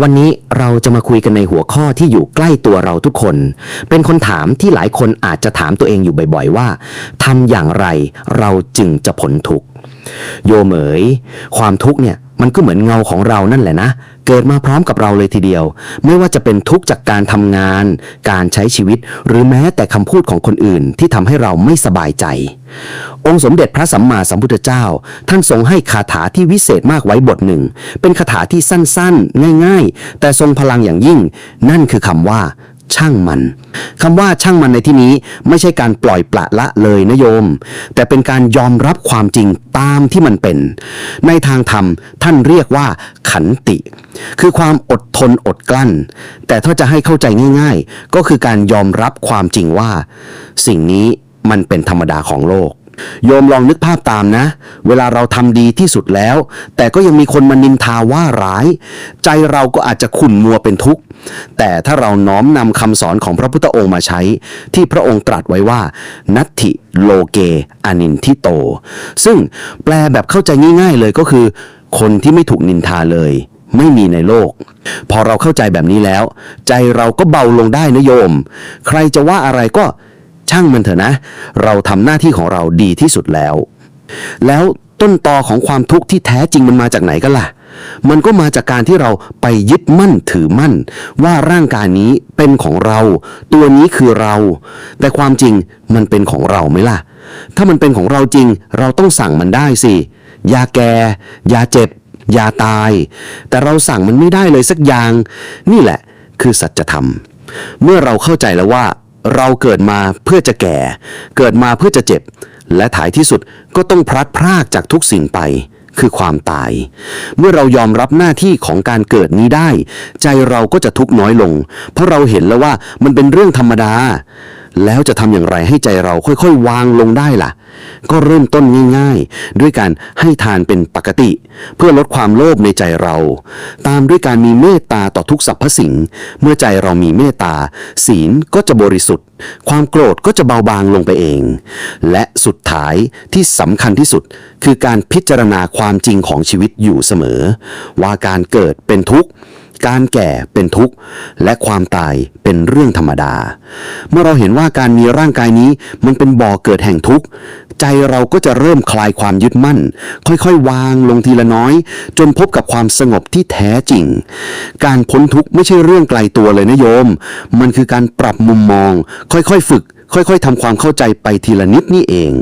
วันนี้เราจะมาคุยกันในหัวข้อที่อยู่ใกล้ตัวเราทุกคน เป็นคนถามที่หลายคนอาจจะถามตัวเองอยู่บ่อยๆว่าทำอย่างไรเราจึงจะพ้นทุกโยเหมย ความทุกเนี่ย มันก็เหมือนเงาของเรานั่นแหละนะ เกิดมาพร้อมกับเราเลยทีเดียว ไม่ว่าจะเป็นทุกข์จากการทำงาน การใช้ชีวิต หรือแม้แต่คำพูดของคนอื่นที่ทำให้เราไม่สบายใจ องค์สมเด็จพระสัมมาสัมพุทธเจ้า ท่านทรงให้คาถาที่วิเศษมากไว้บทหนึ่ง เป็นคาถาที่สั้นๆ ง่าย ๆ แต่ทรงพลังอย่างยิ่ง นั่นคือคำว่า ช่างมันคำว่าช่างมันในที่นี้ไม่ใช่การปล่อยปละละเลยนะโยม แต่เป็นการยอมรับความจริงตามที่มันเป็น ในทางธรรมท่านเรียกว่า ขันติ คือความอดทนอดกลั้น แต่ถ้าจะให้เข้าใจง่าย ๆ ก็คือการยอมรับความจริงว่า สิ่งนี้มันเป็นธรรมดาของโลก โยมลองนึกภาพตามนะ เวลาเราทำดีที่สุดแล้ว แต่ก็ยังมีคนมานินทาว่าร้าย ใจเราก็อาจจะขุ่นมัวเป็นทุกข์ แต่ถ้าเราน้อมนำคำสอนของพระพุทธองค์มาใช้ ที่พระองค์ตรัสไว้ว่า นัตถิโลเกอนินทิโต ซึ่งแปลแบบเข้าใจง่ายๆเลยก็คือ คนที่ไม่ถูกนินทาเลย ไม่มีในโลก พอเราเข้าใจแบบนี้แล้ว ใจเราก็เบาลงได้นะโยม ใครจะว่าอะไรก็ ช่างมันเถอะนะ เราทำหน้าที่ของเราดีที่สุดแล้ว แล้วต้นตอของความทุกข์ที่แท้จริงมันมาจากไหนกันล่ะ มันก็มาจากการที่เราไปยึดมั่นถือมั่น ว่าร่างกายนี้เป็นของเรา ตัวนี้คือเรา แต่ความจริงมันเป็นของเราไหมล่ะ ถ้ามันเป็นของเราจริง เราต้องสั่งมันได้สิยาแก่ยาเจ็บยาตาย แต่เราสั่งมันไม่ได้เลยสักอย่าง นี่แหละคือสัจธรรม เมื่อเราเข้าใจแล้วว่า เราเกิดมาเพื่อจะแก่ เกิดมาเพื่อจะเจ็บ และถ่ายที่สุดก็ต้องพลัดพรากจากทุกสิ่งไป คือความตาย เมื่อเรายอมรับหน้าที่ของการเกิดนี้ได้ ใจเราก็จะทุกข์น้อยลง เพราะเราเห็นแล้วว่ามันเป็นเรื่องธรรมดา แล้วจะทำอย่างไรให้ใจเราค่อยๆ วางลงได้ล่ะ ก็เริ่มต้นง่ายๆ ด้วยการให้ทานเป็นปกติ เพื่อลดความโลภในใจเรา ตามด้วยการมีเมตตาต่อทุกสรรพสิ่ง เมื่อใจเรามีเมตตา ศีลก็จะบริสุทธิ์ ความโกรธก็จะเบาบางลงไปเอง และสุดท้ายที่สำคัญที่สุด คือการพิจารณาความจริงของชีวิตอยู่เสมอ ว่าการเกิดเป็นทุกข์ การแก่เป็นทุกข์ และความตายเป็นเรื่องธรรมดา เมื่อเราเห็นว่าการมีร่างกายนี้มันเป็นบ่อเกิดแห่งทุกข์ ใจเราก็จะเริ่มคลายความยึดมั่น ค่อยๆ วางลงทีละน้อย จนพบกับความสงบที่แท้จริง การพ้นทุกข์ไม่ใช่เรื่องไกลตัวเลยนะโยม มันคือการปรับมุมมอง ค่อยๆ ฝึก ค่อยๆทำความเข้าใจไปทีละนิดนี่เอง